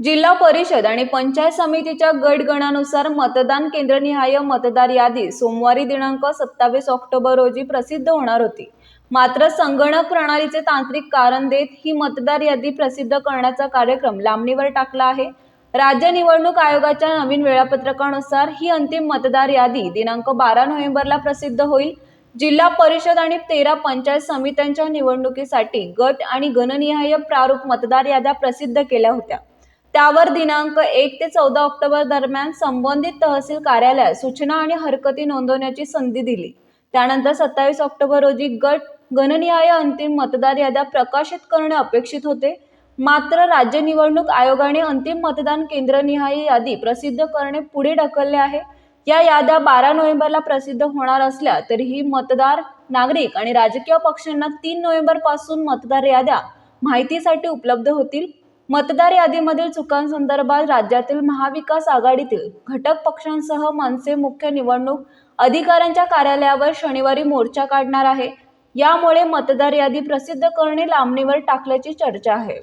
जिल्हा परिषद आणि पंचायत समितीच्या गटगणानुसार मतदान केंद्रनिहाय मतदार यादी सोमवारी दिनांक सत्तावीस ऑक्टोबर रोजी प्रसिद्ध होणार होती. मात्र संगणक प्रणालीचे तांत्रिक कारण देत ही मतदार यादी प्रसिद्ध करण्याचा कार्यक्रम लांबणीवर टाकला आहे. राज्य निवडणूक आयोगाच्या नवीन वेळापत्रकानुसार ही अंतिम मतदार यादी दिनांक बारा नोव्हेंबरला प्रसिद्ध होईल. जिल्हा परिषद आणि तेरा पंचायत समित्यांच्या निवडणुकीसाठी गट आणि गणनिहाय प्रारूप मतदार याद्या प्रसिद्ध केल्या होत्या. त्यावर दिनांक एक ते चौदा ऑक्टोबर दरम्यान संबंधित तहसील कार्यालयात सूचना आणि हरकती नोंदवण्याची संधी दिली. त्यानंतर सत्तावीस ऑक्टोबर रोजी गट गणनिहाय अंतिम मतदार याद्या प्रकाशित करणे अपेक्षित होते. मात्र राज्य निवडणूक आयोगाने अंतिम मतदान केंद्रनिहाय यादी प्रसिद्ध करणे पुढे ढकलले आहे. या याद्या बारा नोव्हेंबरला प्रसिद्ध होणार असल्या तरीही मतदार नागरिक आणि राजकीय पक्षांना तीन नोव्हेंबरपासून मतदार याद्या माहितीसाठी उपलब्ध होतील. मतदार यादीमधील चुकांसंदर्भात राज्यातील महाविकास आघाडीतील घटक पक्षांसह मनसे मुख्य निवडणूक अधिकाऱ्यांच्या कार्यालयावर शनिवारी मोर्चा काढणार आहे. यामुळे मतदार यादी प्रसिद्ध करणे लांबणीवर टाकल्याची चर्चा आहे.